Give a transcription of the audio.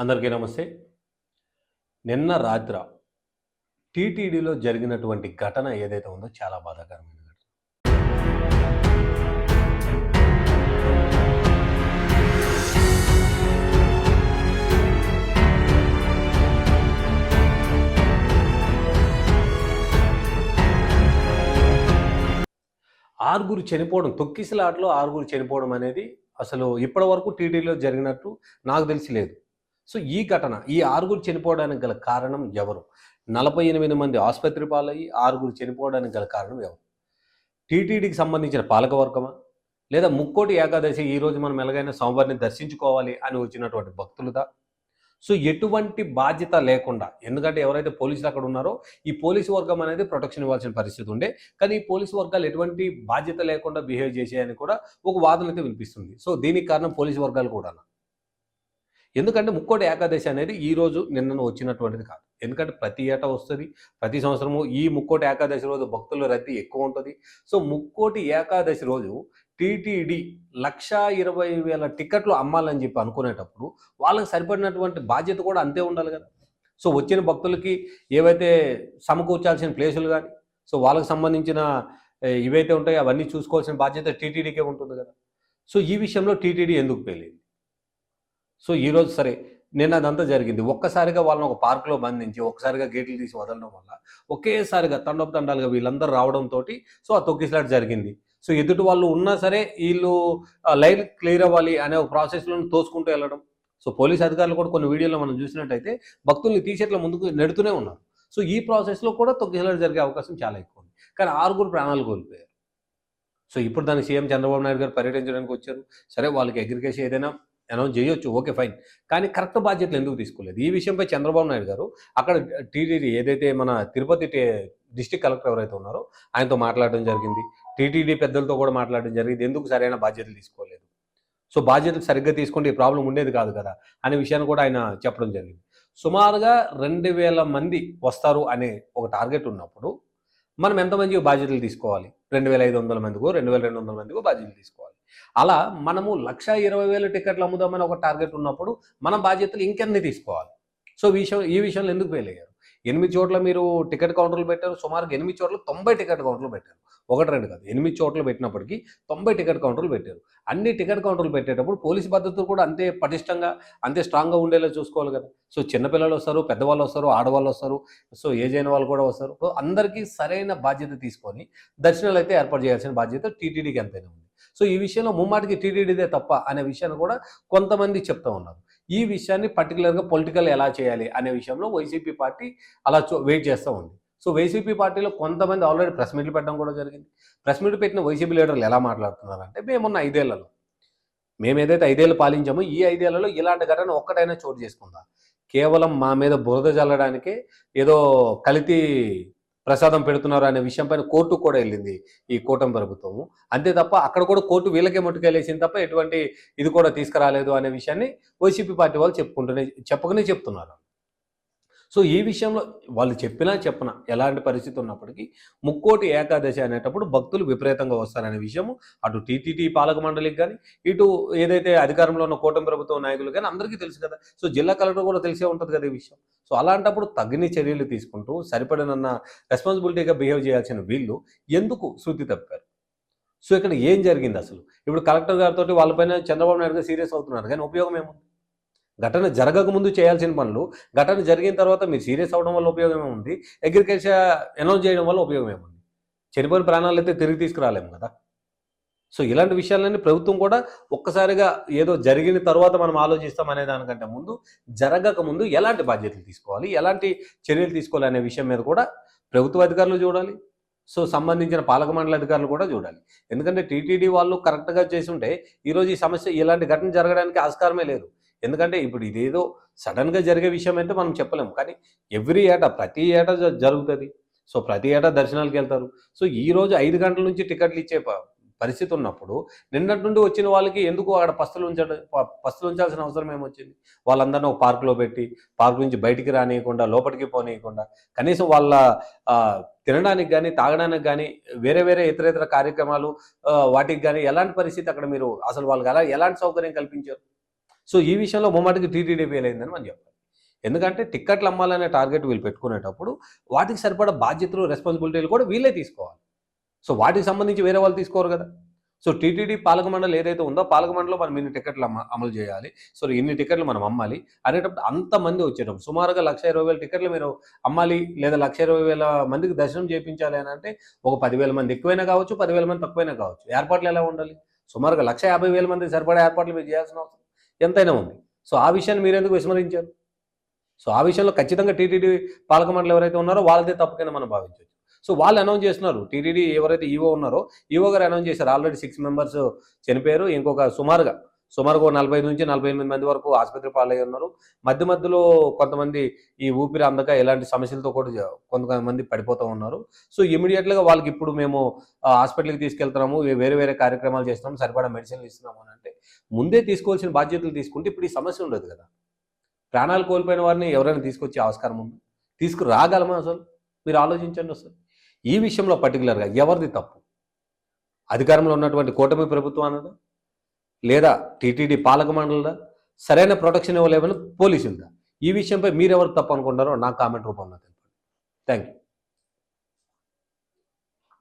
అందరికీ నమస్తే. నిన్న రాత్ర టీటీడీలో జరిగినటువంటి ఘటన ఏదైతే ఉందో చాలా బాధాకరమైన ఘటన ఆరుగురు చనిపోవడం తొక్కిసలాటలో ఆరుగురు చనిపోవడం అనేది అసలు ఇప్పటి వరకు టీటీడీలో జరిగినట్టు నాకు తెలిసి లేదు. సో ఈ ఘటన ఈ ఆరుగురు చనిపోవడానికి గల కారణం ఎవరు? నలభై ఎనిమిది మంది ఆసుపత్రి పాలయ్యి ఆరుగురు చనిపోవడానికి గల కారణం ఎవరు? టీటీడీకి సంబంధించిన పాలకవర్గమా లేదా ముక్కోటి ఏకాదశి ఈ రోజు మనం ఎలాగైనా సోమవారిని దర్శించుకోవాలి అని వచ్చినటువంటి భక్తులుదా? సో ఎటువంటి బాధ్యత లేకుండా ఎందుకంటే ఎవరైతే పోలీసులు అక్కడ ఉన్నారో ఈ పోలీసు వర్గం అనేది ప్రొటెక్షన్ ఇవ్వాల్సిన పరిస్థితి ఉండే. కానీ ఈ పోలీసు వర్గాలు ఎటువంటి బాధ్యత లేకుండా బిహేవ్ చేసాయని కూడా ఒక వాదన అయితే వినిపిస్తుంది. సో దీనికి కారణం పోలీసు వర్గాలు కూడా ఎందుకంటే ముక్కోటి ఏకాదశి అనేది ఈ రోజు నిన్నను వచ్చినటువంటిది కాదు. ఎందుకంటే ప్రతి ఏటా వస్తుంది ప్రతి సంవత్సరము ఈ ముక్కోటి ఏకాదశి రోజు భక్తుల రద్దీ ఎక్కువ ఉంటుంది. సో ముక్కోటి ఏకాదశి రోజు టీటీడీ లక్షా ఇరవై వేల టికెట్లు అమ్మాలని చెప్పి అనుకునేటప్పుడు వాళ్ళకి సరిపడినటువంటి బాధ్యత కూడా అంతే ఉండాలి కదా. సో వచ్చిన భక్తులకి ఏవైతే సమకూర్చాల్సిన ప్లేసులు కానీ సో వాళ్ళకి సంబంధించిన ఏవైతే ఇవైతే ఉంటాయో అవన్నీ చూసుకోవాల్సిన బాధ్యత టీటీడీకే ఉంటుంది కదా. సో ఈ విషయంలో టీటీడీ ఎందుకు పేలింది? సో ఈరోజు సరే నిన్న అదంతా జరిగింది. ఒక్కసారిగా వాళ్ళని ఒక పార్కులో బంధించి ఒక్కసారిగా గేట్లు తీసి వదలడం వల్ల ఒకేసారిగా తండపు తండాలుగా వీళ్ళందరూ రావడంతో సో ఆ తొక్కిసలాట జరిగింది. సో ఎదుటి వాళ్ళు ఉన్నా సరే వీళ్ళు లైన్ క్లియర్ అవ్వాలి అనే ఒక ప్రాసెస్లో తోసుకుంటూ వెళ్ళడం. సో పోలీస్ అధికారులు కూడా కొన్ని వీడియోలో మనం చూసినట్టయితే భక్తుల్ని టీషర్ట్ల ముందుకు నెడుతూనే ఉన్నారు. సో ఈ ప్రాసెస్లో కూడా తొక్కిసలాట జరిగే అవకాశం చాలా ఎక్కువ ఉంది. కానీ ఆరుగురు ప్రాణాలు కోల్పోయారు. సో ఇప్పుడు దాన్ని సీఎం చంద్రబాబు నాయుడు గారు పర్యటించడానికి వచ్చారు. సరే వాళ్ళకి అగ్రికేషన్ ఏదైనా అనౌన్స్ చేయొచ్చు ఓకే ఫైన్. కానీ కరెక్ట్ బాధ్యతలు ఎందుకు తీసుకోలేదు? ఈ విషయంపై చంద్రబాబు నాయుడు గారు అక్కడ టీటీడీ ఏదైతే మన తిరుపతి డిస్టిక్ కలెక్టర్ ఎవరైతే ఉన్నారో ఆయనతో మాట్లాడడం జరిగింది. టీటీడీ పెద్దలతో కూడా మాట్లాడడం జరిగింది. ఎందుకు సరైన బాధ్యతలు తీసుకోలేదు? సో బాధ్యతలు సరిగ్గా తీసుకుంటే ఈ ప్రాబ్లం ఉండేది కాదు కదా అనే విషయాన్ని కూడా ఆయన చెప్పడం జరిగింది. సుమారుగా రెండు వేల మంది వస్తారు అనే ఒక టార్గెట్ ఉన్నప్పుడు మనం ఎంతమంది బాధ్యతలు తీసుకోవాలి? రెండు వేల ఐదు వందల మందికో రెండు వేల రెండు వందల మందికో బాధ్యతలు తీసుకోవాలి? అలా మనము లక్ష ఇరవై వేల టికెట్లు అమ్ముదామని ఒక టార్గెట్ ఉన్నప్పుడు మన బాధ్యతలు ఇంకెన్ని తీసుకోవాలి? సో ఈ విషయం ఈ విషయంలో ఎందుకు ఫెయిల్ అయ్యారు ఎనిమిది చోట్ల మీరు టికెట్ కౌంటర్లు పెట్టారు. సుమారుగా ఎనిమిది చోట్ల తొంభై టికెట్ కౌంటర్లు పెట్టారు. ఒకటి రెండు కాదు. ఎనిమిది చోట్ల పెట్టినప్పటికీ తొంభై టికెట్ కౌంటర్లు పెట్టారు. అన్ని టికెట్ కౌంటర్లు పెట్టేటప్పుడు పోలీస్ పద్ధతులు కూడా అంతే పటిష్టంగా అంతే స్ట్రాంగ్గా ఉండేలా చూసుకోవాలి కదా. సో చిన్నపిల్లలు వస్తారు పెద్దవాళ్ళు వస్తారు ఆడవాళ్ళు వస్తారు సో ఏజ్ అయిన వాళ్ళు కూడా వస్తారు. సో అందరికీ సరైన బాధ్యత తీసుకొని దర్శనాలు అయితే ఏర్పాటు చేయాల్సిన బాధ్యత టీటీడీకి ఎంతైనా ఉంది. సో ఈ విషయంలో ముమ్మాటికి టీటీడీదే తప్ప అనే విషయాన్ని కూడా కొంతమంది చెప్తా ఉన్నారు. ఈ విషయాన్ని పర్టికులర్గా పొలిటికల్ ఎలా చేయాలి అనే విషయంలో వైసీపీ పార్టీ అలా వెయిట్ చేస్తూ ఉంది. సో వైసీపీ పార్టీలో కొంతమంది ఆల్రెడీ ప్రెస్ మీట్లు పెట్టడం కూడా జరిగింది. ప్రెస్ మీట్లు పెట్టిన వైసీపీ లీడర్లు ఎలా మాట్లాడుతున్నారంటే మేమున్న ఐదేళ్ళలో మేము ఏదైతే ఐదేళ్ళు పాలించామో ఈ ఐదేళ్ళలో ఇలాంటి ఘటన ఒక్కటైనా చోటు చేసుకుందా? కేవలం మా మీద బురద చల్లడానికే ఏదో కలితీ ప్రసాదం పెడుతున్నారు అనే విషయంపైన కోర్టు కూడా వెళ్ళింది ఈ కూటమి ప్రభుత్వము. అంతే తప్ప అక్కడ కూడా కోర్టు వీళ్ళకే ముట్టుకెళ్ళేసింది తప్ప ఎటువంటి ఇది కూడా తీసుకురాలేదు అనే విషయాన్ని వైసీపీ పార్టీ వాళ్ళు చెప్పుకుంటూనే చెప్పకనే చెప్తున్నారు. సో ఈ విషయంలో వాళ్ళు చెప్పినా చెప్పినా ఎలాంటి పరిస్థితి ఉన్నప్పటికీ ముక్కోటి ఏకాదశి అనేటప్పుడు భక్తులు విపరీతంగా వస్తారనే విషయము. అటు టీటీటీ పాలక మండలికి కానీ ఇటు ఏదైతే అధికారంలో ఉన్న కూటమి ప్రభుత్వ నాయకులు కానీ అందరికీ తెలుసు కదా. సో జిల్లా కలెక్టర్ కూడా తెలిసే ఉంటుంది కదా ఈ విషయం. సో అలాంటప్పుడు తగిన చర్యలు తీసుకుంటూ సరిపడనన్న రెస్పాన్సిబిలిటీగా బిహేవ్ చేయాల్సిన వీళ్ళు ఎందుకు శృతి తప్పారు? సో ఇక్కడ ఏం జరిగింది అసలు? ఇప్పుడు కలెక్టర్ గారితో వాళ్ళపైన చంద్రబాబు నాయుడు గారు సీరియస్ అవుతున్నారు. కానీ ఉపయోగం ఏముంది? ఘటన జరగక ముందు చేయాల్సిన పనులు ఘటన జరిగిన తర్వాత మీరు సీరియస్ అవడం వల్ల ఉపయోగం ఏముంది? అగ్రికల్చర్ అనౌన్స్ చేయడం వల్ల ఉపయోగం ఏముంది? చనిపోయిన ప్రాణాలు అయితే తిరిగి తీసుకురాలేము కదా. సో ఇలాంటి విషయాలన్నీ ప్రభుత్వం కూడా ఒక్కసారిగా ఏదో జరిగిన తర్వాత మనం ఆలోచిస్తాం అనే దానికంటే ముందు జరగక ముందు ఎలాంటి బాధ్యతలు తీసుకోవాలి? ఎలాంటి చర్యలు తీసుకోవాలి అనే విషయం మీద కూడా ప్రభుత్వ అధికారులు చూడాలి. సో సంబంధించిన పాలక మండలి అధికారులు కూడా చూడాలి. ఎందుకంటే టీటీడీ వాళ్ళు కరెక్ట్గా చేసి ఉంటే ఈరోజు ఈ సమస్య ఇలాంటి ఘటన జరగడానికి ఆస్కారమే లేదు. ఎందుకంటే ఇప్పుడు ఇదేదో సడన్గా జరిగే విషయం అయితే మనం చెప్పలేము కానీ ఎవ్రీ ఏటా ప్రతి ఏటా జరుగుతుంది. సో ప్రతి ఏటా దర్శనాలకు వెళ్తారు. సో ఈ రోజు ఐదు గంటల నుంచి టికెట్లు ఇచ్చే పరిస్థితి ఉన్నప్పుడు నిన్నటి నుండి వచ్చిన వాళ్ళకి ఎందుకు అక్కడ పస్తులు ఉంచడం పస్తులు ఉంచాల్సిన అవసరం ఏమొచ్చింది? వాళ్ళందరినీ ఒక పార్కులో పెట్టి పార్క్ నుంచి బయటికి రానియకుండా లోపలికి పోనీయకుండా కనీసం వాళ్ళ తినడానికి కానీ తాగడానికి కానీ వేరే వేరే ఇతర ఇతర కార్యక్రమాలు వాటికి కానీ ఎలాంటి పరిస్థితి అక్కడ మీరు అసలు వాళ్ళకి ఎలా ఎలాంటి సౌకర్యం కల్పించారు? సో ఈ విషయంలో మొమ్మటికి టీటీడీ ఫెయిల్ అయిందని మనం చెప్పాలి. ఎందుకంటే టిక్కెట్లు అమ్మాలనే టార్గెట్ వీళ్ళు పెట్టుకునేటప్పుడు వాటికి సరిపడా బాధ్యతలు రెస్పాన్సిబిలిటీలు కూడా వీళ్ళే తీసుకోవాలి. సో వాటికి సంబంధించి వేరే వాళ్ళు తీసుకోరు కదా. సో టీటీడీ పాలక మండలి ఏదైతే ఉందో పాలక మండలిలో మనం ఇన్ని టికెట్లు అమ్మ అమలు చేయాలి. సో ఇన్ని టికెట్లు మనం అమ్మాలి. అనేటప్పుడు అంతమంది వచ్చేటప్పుడు సుమారుగా లక్ష ఇరవై వేల టికెట్లు మీరు అమ్మాలి లేదా లక్ష ఇరవై వేల మందికి దర్శనం చేయించాలి అని అంటే ఒక పదివేల మంది ఎక్కువైనా కావచ్చు పదివేల మంది తక్కువైనా కావచ్చు. ఏర్పాట్లు ఎలా ఉండాలి? సుమారుగా లక్ష యాభై వేల మందికి సరిపడా ఏర్పాట్లు మీరు చేయాల్సిన అవసరం. ఎంతైనా ఉంది. సో ఆ విషయాన్ని మీరు ఎందుకు విస్మరించారు? సో ఆ విషయంలో ఖచ్చితంగా టీటీడీ పాలక మండలి ఎవరైతే ఉన్నారో వాళ్ళదే తప్పకైనా మనం భావించవచ్చు. సో వాళ్ళు అనౌన్స్ చేస్తున్నారు. టీటీడీ ఎవరైతే ఈవో ఉన్నారో ఈవో గారు అనౌన్స్ చేశారు. ఆల్రెడీ సిక్స్ మెంబర్స్ చనిపోయారు. ఇంకొక సుమారుగా సుమారుగా ఓ నలభై నుంచి నలభై ఎనిమిది మంది వరకు ఆసుపత్రి పాలై ఉన్నారు. మధ్య మధ్యలో కొంతమంది ఈ ఊపిరి అందక ఎలాంటి సమస్యలతో కూడా కొంతమంది పడిపోతూ ఉన్నారు. సో ఇమీడియట్గా వాళ్ళకి ఇప్పుడు మేము హాస్పిటల్కి తీసుకెళ్తున్నాము. వేరే వేరే కార్యక్రమాలు చేస్తున్నాము. సరిపడా మెడిసిన్లు ఇస్తున్నాము అని అంటే ముందే తీసుకోవాల్సిన బాధ్యతలు తీసుకుంటే ఇప్పుడు ఈ సమస్య ఉండదు కదా. ప్రాణాలు కోల్పోయిన వారిని ఎవరైనా తీసుకొచ్చే ఆస్కారం ఉంది. తీసుకురాగలమా అసలు? మీరు ఆలోచించండి అసలు. ఈ విషయంలో పర్టికులర్గా ఎవరిది తప్పు? అధికారంలో ఉన్నటువంటి కూటమి ప్రభుత్వం అన్నదా? లేదా టీటీడీ పాలక మండలిదా సరైన ప్రొటెక్షన్ ఇవ్వలేమని పోలీసులదా ఈ విషయంపై మీరెవరు తప్పు అనుకుంటారో నా కామెంట్ రూపంలో తెలిపండి. Thank you